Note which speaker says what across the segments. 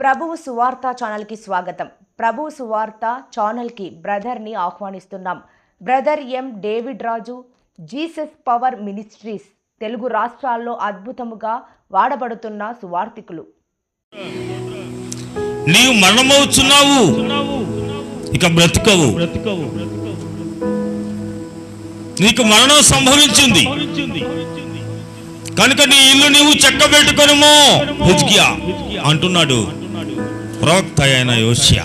Speaker 1: ప్రభువు సువార్త ఛానల్కి స్వాగతం. ప్రభువు సువార్త ఛానల్కి బ్రదర్ని ఆహ్వానిస్తున్నాం. Brother M. David Raju Jesus power ministries Telugu రాష్ట్రాల్లో అద్భుతముగా వాడబడుతున్న సువార్థికులు.
Speaker 2: నీవు మరణమవుతున్నావు ఇక బ్రతుకవు. నీకు మరణం సంభవించింది. కనుక నీ ఇల్లు నీవు చెక్కబెట్టుకొనుము. హిజ్కియా అంటున్నాడు. ప్రవక్త అయిన యోష్య.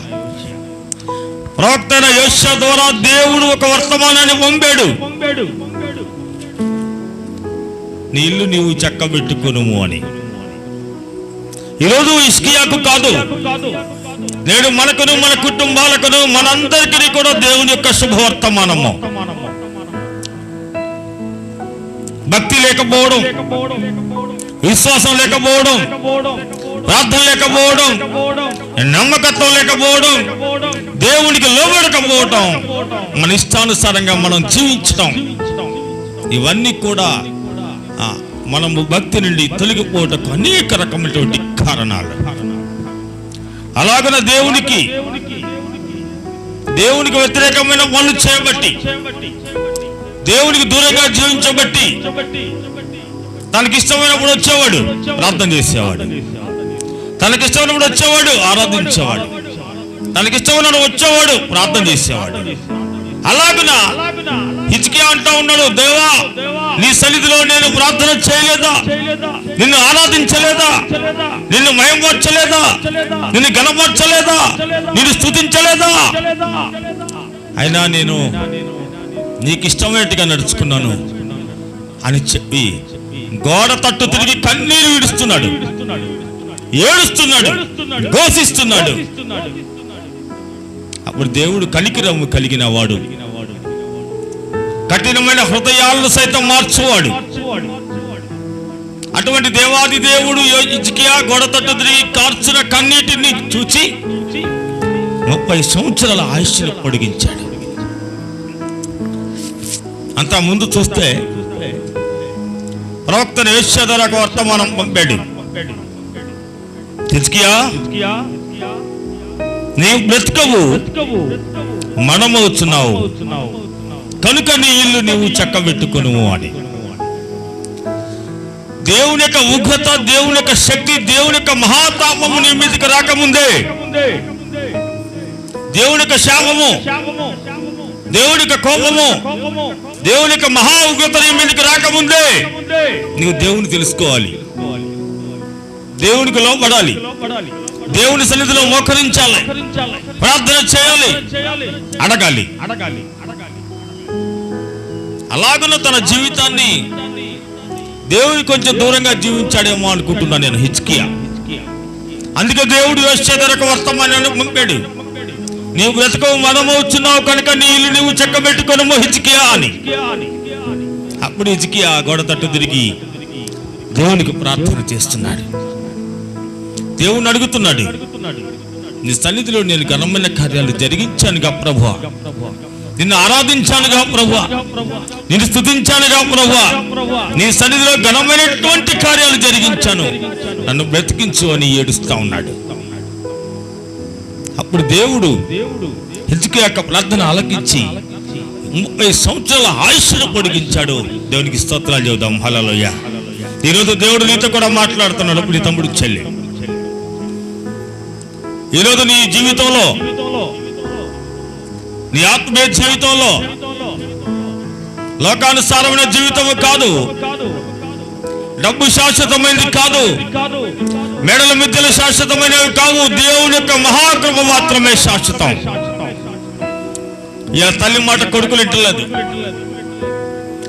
Speaker 2: ప్రవక్త అయిన యోష్య ద్వారా దేవుడు ఒక వర్తమానాన్ని పంపాడు. నీ ఇల్లు నీవు పెట్టుకును అని. ఈరోజు ఇస్కియాకు కాదు. నేడు మనకును మన కుటుంబాలకును మనందరికీ కూడా దేవుని యొక్క శుభవర్తమానము. భక్తి లేకపోవడం విశ్వాసం లేకపోవడం ప్రార్థన లేకపోవడం నమ్మకత్వం లేకపోవడం దేవునికి లోబడకపోవటం మన ఇష్టానుసారంగా మనం జీవించటం. ఇవన్నీ కూడా మనము భక్తి నుండి తొలగిపోవటకు అనేక రకమైనటువంటి కారణాలు. అలాగన దేవునికి దేవునికి వ్యతిరేకమైన పనులు చేయబట్టి దేవునికి దూరంగా జీవించబట్టి తనకి ఇష్టమైనప్పుడు వచ్చేవాడు ప్రార్థన చేసేవాడు. తనకిష్టం వచ్చేవాడు ఆరాధించేవాడు. తనకిష్టం వచ్చేవాడు ప్రార్థన చేసేవాడు. అలాగున హిచ్కే అంటా ఉన్నాడు దేవా నీ సన్నిధిలో నేను ప్రార్థన చేయలేదా? నిన్ను ఆరాధించలేదా? నిన్ను మయంపరచలేదా? నిన్ను గణపరచలేదా? నిన్ను స్థుతించలేదా? అయినా నేను నీకు ఇష్టమైనట్టుగా నడుచుకున్నాను అని చెప్పి గోడ తట్టు తిరిగి కన్నీరు విడుస్తున్నాడు. ఏడుస్తున్నాడు ఘోషిస్తున్నాడు. అప్పుడు దేవుడు కనికిరమ్ము కలిగిన వాడు కఠినమైన హృదయాలను సైతం మార్చువాడు. అటువంటి దేవాది దేవుడు ఇజ్కియా గోడ తట్టు తిరిగి కార్చిన కన్నీటిని చూచి ముప్పై సంవత్సరాల ఆయుష్ను పొడిగించాడు. అంతా ముందు చూస్తే ప్రవక్త యేషధరకు వర్తమానం పంపాడు. హిజ్కియా నీవు బ్రతకవు మనమవుతున్నావు కనుక నీ ఇల్లు నీవు చక్కబెట్టుకును అని. దేవుని యొక్క ఉగ్రత దేవుని యొక్క శక్తి దేవుని యొక్క మహాతాపము నీ మీదకి రాకముందే. దేవుని యొక్క శాపము దేవుని యొక్క కోపము దేవుని యొక్క మహా ఉగ్రత నీ మీదకి రాకముందే. నీవు దేవుని తెలుసుకోవాలి. దేవునికి లోపడాలి దేవుని సన్నిధిలో మోకరించాలి. ప్రార్థన చేయాలి. అడగాలి. అలాగను తన జీవితాన్ని దేవుని కొంచెం దూరంగా జీవించాడేమో అనుకుంటున్నా నేను హిచ్కియా అందుకే దేవుడు యోశ్చేదరకు వర్తమానాన్ని పంపాడు. నీవు బ్రతకవు మనమవుతున్నావు కనుక నీ ఇల్లు నీవు చెక్కబెట్టుకొనము హిచ్కియా అని. అప్పుడు హిచ్కియా గోడ తట్టు తిరిగి దేవునికి ప్రార్థన చేస్తున్నాడు. దేవుని అడుగుతున్నాడు. నీ సన్నిధిలో నేను ఘనమైన కార్యాలు జరిగించానుగా ప్రభు నిన్ను ఆరాధించానుగా ప్రభు నిన్ను స్థుతించానుగా ప్రభు నీ సన్నిధిలో ఘనమైనటువంటి కార్యాలు జరిగించాను. నన్ను బ్రతికించు అని ఏడుస్తా ఉన్నాడు. అప్పుడు దేవుడు హిజ్కి యొక్క ప్రార్థన ఆలకించి ముప్పై సంవత్సరాల ఆయుష్ను పొడిగించాడు. దేవునికి స్తోత్రాలు చెబుదాం. హలలోయ ఈరోజు దేవుడు నీతో కూడా మాట్లాడుతున్నాడు. నీ తమ్ముడు చెల్లి. ఈరోజు నీ జీవితంలో నీ ఆత్మీయ జీవితంలో లోకానుసారమైన జీవితం కాదు. డబ్బు శాశ్వతమైనది కాదు. మెడల మిద్దెలు శాశ్వతమైనవి కావు. దేవుని యొక్క మహాకృప మాత్రమే శాశ్వతం. ఇలా తల్లి మాట కొడుకులు ఇంటలేదు.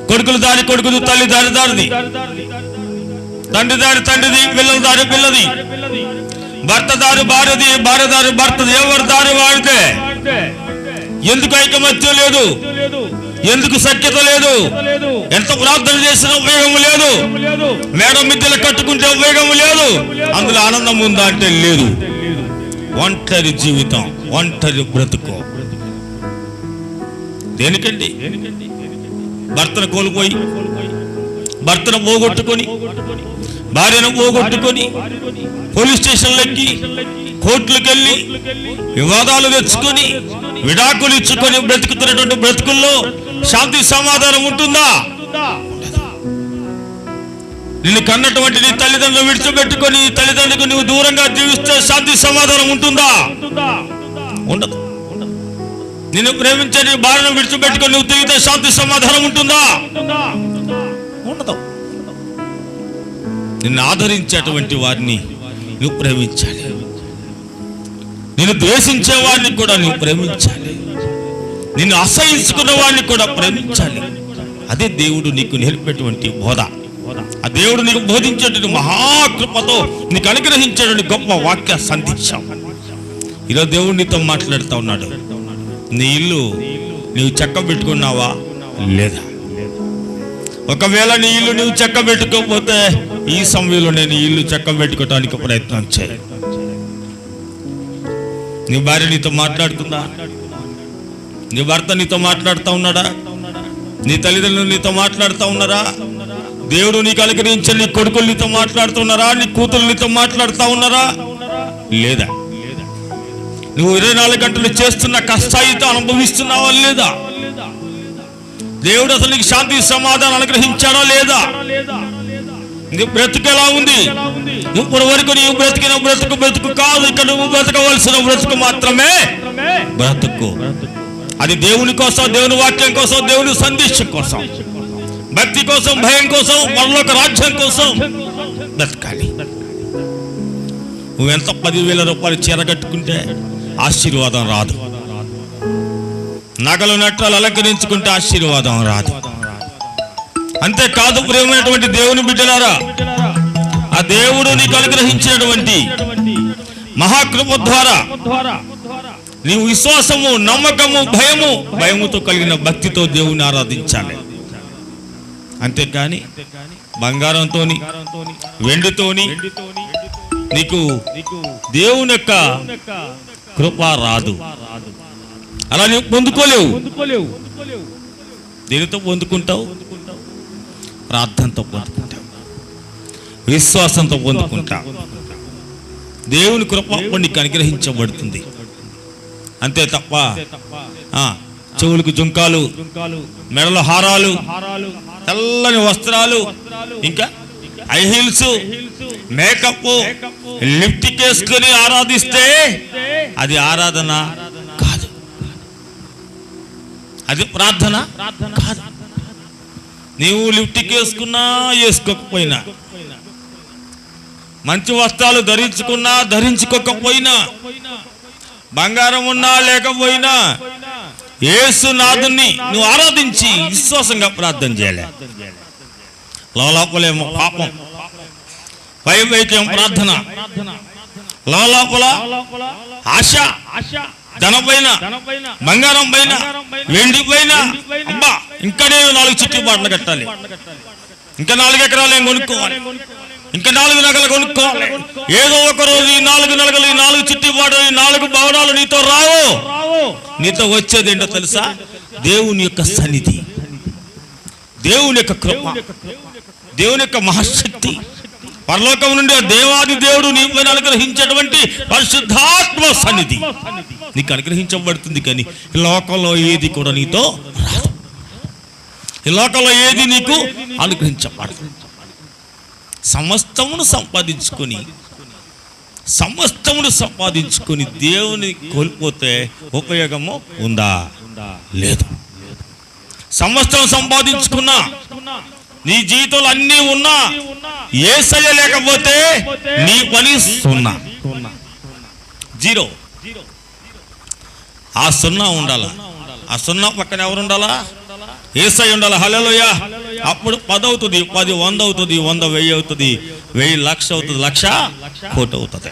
Speaker 2: కొడుకులు దారి కొడుకుది తల్లి దారి దారిది. తండ్రి దారి తండ్రిది పిల్లల దారి పిల్లది. భర్త దారి భార్యది భార్య దారి భర్తది దారి వాడితే ఎందుకు ఐకమత్యం లేదు? ఎందుకు సఖ్యత లేదు? ఎంత ప్రార్థన చేసినా ఉపయోగం లేదు. మేడం మిద్దెలు కట్టుకుంటే ఉపయోగం లేదు. అందులో ఆనందం ఉందా అంటే లేదు. ఒంటరి జీవితం ఒంటరి బ్రతుకు. దేనికండి? భర్తను కోల్పోయి భర్తను పోగొట్టుకొని భార్యను పోగొట్టుకొని పోలీస్ స్టేషన్లకి ఎక్కి కోర్టులకు వెళ్ళి వివాదాలు తెచ్చుకొని విడాకులు ఇచ్చుకొని బ్రతుకుతున్నటువంటి బ్రతుకుల్లో శాంతి సమాధానం ఉంటుందా? నిన్ను కన్నటువంటి నీ తల్లిదండ్రులు విడిచిపెట్టుకొని నీ తల్లిదండ్రులకు నువ్వు దూరంగా జీవిస్తే శాంతి సమాధానం ఉంటుందా? ఉండదు. నిన్ను ప్రేమించే నీ భార్యను విడిచిపెట్టుకొని నువ్వు తిరిగితే శాంతి సమాధానం ఉంటుందా? ఉండదు. నిన్ను ఆదరించేటువంటి వారిని నువ్వు ప్రేమించాలి. నిన్ను ద్వేషించే వారిని కూడా నువ్వు ప్రేమించాలి. నిన్ను అసహించుకున్న వారిని కూడా ప్రేమించాలి. అదే దేవుడు నీకు నేర్పేటువంటి బోధ. ఆ దేవుడు నీకు బోధించేటువంటి మహాకృపతో నీకు అనుగ్రహించేటువంటి గొప్ప వాక్య సందేశం. ఈరోజు దేవుడు నీతో మాట్లాడుతూ ఉన్నాడు. నీ ఇల్లు నీవు చెక్క పెట్టుకున్నావా లేదా? ఒకవేళ నీ ఇల్లు నువ్వు చెక్క పెట్టుకోకపోతే ఈ సమయంలో నేను ఇల్లు చెక్క పెట్టుకోవడానికి ప్రయత్నం చేయి. నీ భార్య నీతో మాట్లాడుతుందా? నీ భర్త నీతో మాట్లాడుతూ ఉన్నాడా? నీ తల్లిదండ్రులు నీతో మాట్లాడుతూ ఉన్నారా? దేవుడు నీకు అలకరించే నీ కొడుకులు నీతో మాట్లాడుతున్నారా నీ కూతురు నీతో మాట్లాడుతూ ఉన్నారా? లేదా? నువ్వు ఇరవై నాలుగు గంటలు చేస్తున్న కష్టాయితో అనుభవిస్తున్నావా లేదా? దేవుడు అసలు నీకు శాంతి సమాధానం అనుగ్రహించాడా లేదా? నీ బ్రతుకు ఎలా ఉంది ఇప్పటి వరకు నీవు బ్రతికిన బ్రతుకు బ్రతుకు కాదు ఇక్కడ నువ్వు బ్రతకవలసిన బ్రతుకు మాత్రమే బ్రతుకు. అది దేవుని కోసం దేవుని వాక్యం కోసం దేవుని సందేశం కోసం. భక్తి కోసం భయం కోసం పరలోక రాజ్యం కోసం బ్రతకాలి. నువ్వెంత పదివేల రూపాయలు చీర కట్టుకుంటే ఆశీర్వాదం రాదు. నగలు నట్రాలు అలంకరించుకుంటే ఆశీర్వాదం రాదు. అంతేకాదు ప్రేమైనటువంటి దేవుని బిడ్డలారా ఆ దేవుడు నీకు అనుగ్రహించినటువంటి మహాకృప ద్వారా నీవు విశ్వాసము నమ్మకము భయము భయముతో కలిగిన భక్తితో దేవుని ఆరాధించాలి. అంతేకాని బంగారంతోని వెండితోని నీకు దేవుని యొక్క కృప రాదు. అలా నీవు పొందుకోలేవు. దేనితో పొందుకుంటావు? ప్రార్థనతో పొందుకుంటావు. విశ్వాసంతో పొందుకుంటావు. దేవుని కృప నీకు అనుగ్రహించబడుతుంది. అంతే తప్ప చెవులకు జుంకాలు మెడల హారాలు తెల్లని వస్త్రాలు ఇంకా హై హీల్స్ మేకప్ లిప్టిక్ వేసుకొని ఆరాధిస్తే అది ఆరాధన అది ప్రార్థన? కాదు. నీవు లిప్టిక్ వేసుకున్నా వేసుకోకపోయినా. మంచి వస్త్రాలు ధరించుకున్నా ధరించుకోకపోయినా. బంగారం ఉన్నా లేకపోయినా. యేసు నాథుని నువ్వు ఆరాధించి విశ్వాసంగా ప్రార్థన చేయాలి. లోపలేమో పాపం. పై వైద్యం ప్రార్థన. లోపల ఆశ. ధనపైన బంగారం పైన వెండి పైన అబ్బా ఇంకా నేను నాలుగు చుట్టుబాట్లు కట్టాలి. ఇంకా నాలుగు ఎకరాలు నేను కొనుక్కోవాలి. ఇంకా నాలుగు నగలు కొనుక్కోవాలి. ఏదో ఒక రోజు ఈ నాలుగు నగలు ఈ నాలుగు చుట్టుబాటు ఈ నాలుగు భవనాలు నీతో రావు. నీతో వచ్చేది ఏంటో తెలుసా? దేవుని యొక్క సన్నిధి. దేవుని యొక్క కృప. దేవుని యొక్క మహాశక్తి. పరలోకం నుండి ఆ దేవాది దేవుడు నీ పైన అనుగ్రహించేటువంటి పరిశుద్ధాత్మ సన్నిధి. నీకు అనుగ్రహించబడుతుంది కానీ లోకంలో ఏది కూడా నీతో రాదు. ఈ లోకంలో ఏది నీకు అనుగ్రహించబడదు. సమస్తమును సంపాదించుకొని సమస్తమును సంపాదించుకొని దేవుని కోల్పోతే ఉపయోగము ఉందా? లేదు? సమస్తం సంపాదించుకున్నా నీ జీవితంలో అన్నీ ఉన్నా ఏసయ్య లేకపోతే నీ పని సున్నా. జీరో. ఆ సున్నా ఉండాలా? ఆ సున్నా పక్కన ఎవరు ఉండాలా? ఏసై ఉండాలి? హలోయ అప్పుడు పది అవుతుంది పది వంద అవుతుంది వంద వెయ్యి అవుతుంది వెయ్యి లక్ష అవుతుంది లక్ష కోటి అవుతుంది.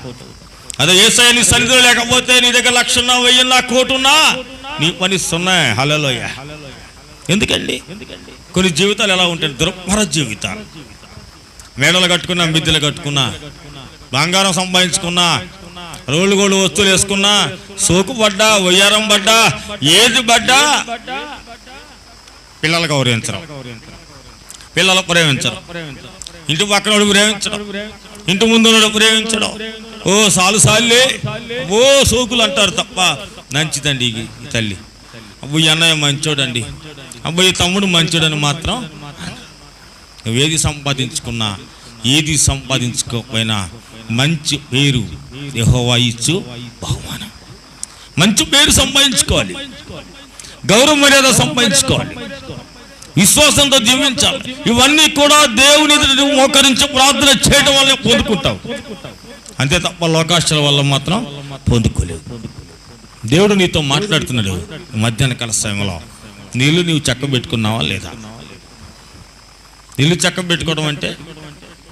Speaker 2: అదే ఏసై నీ సన్నిధిలో లేకపోతే నీ దగ్గర లక్ష ఉన్నా వెయ్యి ఉన్నా కోటి ఉన్నా నీ పని సున్నా హలోయ ఎందుకండి? కొన్ని జీవితాలు ఎలా ఉంటాయి? దుర్భర జీవితాలు. మేడలు కట్టుకున్నా మిద్దెలు కట్టుకున్నా బంగారం సంపాదించుకున్నా రోళ్ళు గోళ్ళు వస్తువులు వేసుకున్నా సోకు పడ్డా వయ్యారం పడ్డా ఏది పడ్డా పిల్లలు గౌరవించడం పిల్లలు ప్రేమించడం ఇంటి పక్కన ప్రేమించడం ఇంటి ముందు ఉన్నోడు ప్రేమించడం ఓ సాలు సాల్లే ఓ సోకులు అంటారు తప్ప మంచిదండి తల్లి. అబ్బో ఈ అన్నయ్య మంచోడండి. అబ్బో ఈ తమ్ముడు మంచోడని మాత్రం నువ్వేది సంపాదించుకున్నా ఏది సంపాదించుకోకపోయినా మంచి పేరు యెహోవా ఇచ్చు బహుమానం. మంచి పేరు సంపాదించుకోవాలి. గౌరవ మర్యాద సంపాదించుకోవాలి. విశ్వాసంతో జీవించాలి. ఇవన్నీ కూడా దేవుని ఎదుట నువ్వు మోకరించి ప్రార్థన చేయడం వల్ల పొందుకుంటావు. అంతే తప్ప లోకాశ్చల వల్ల మాత్రం పొందుకోలేవు. దేవుడు నీతో మాట్లాడుతున్నాడు. మధ్యాహ్న కాల సమయంలో. నీళ్ళు నీవు చక్క పెట్టుకున్నావా లేదా? నీళ్ళు చక్క పెట్టుకోవడం అంటే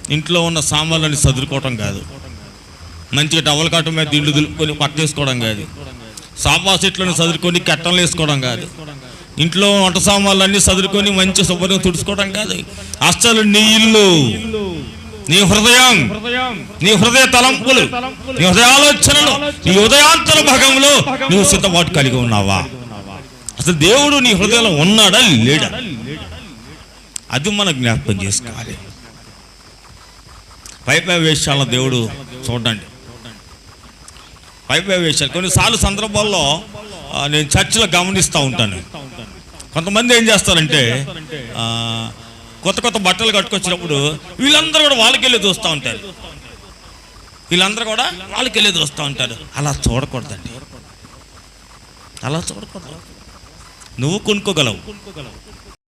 Speaker 2: ఇంట్లో ఉన్న సామాన్లని సదురుకోవడం కాదు. మంచిగా డబల్ కాటం మీద ఇల్లు దులుపుకొని పక్కేసుకోవడం కాదు. సాఫా సెట్లను సదురుకొని కట్టలు వేసుకోవడం కాదు. ఇంట్లో వంట సామాన్లన్నీ సదురుకొని మంచి శుభ్రంగా తుడుచుకోవడం కాదు. అసలు నీ ఇల్లు నీ హృదయం నీ హృదయ తలంపులు నీ హృదయ ఆలోచనలు నీ ఉదయాంతర భాగంలో నువ్వు సిద్ధపాటు కలిగి ఉన్నావా? అసలు దేవుడు నీ హృదయంలో ఉన్నాడా లేడా? అది మనం జ్ఞాపకం చేసుకోవాలి. పై పై వేషాల దేవుడు చూడండి. పై పై వేషాలు కొన్నిసార్లు సందర్భాల్లో నేను చర్చిలో గమనిస్తూ ఉంటాను. కొంతమంది ఏం చేస్తారంటే కొత్త కొత్త బట్టలు కట్టుకొచ్చినప్పుడు వీళ్ళందరూ కూడా వాళ్ళకెళ్ళి చూస్తూ ఉంటారు. వీళ్ళందరూ కూడా వాళ్ళకి వెళ్ళి చూస్తూ ఉంటారు. అలా చూడకూడదండి. అలా చూడకూడదు. నువ్వు కొనుక్కోగలవు.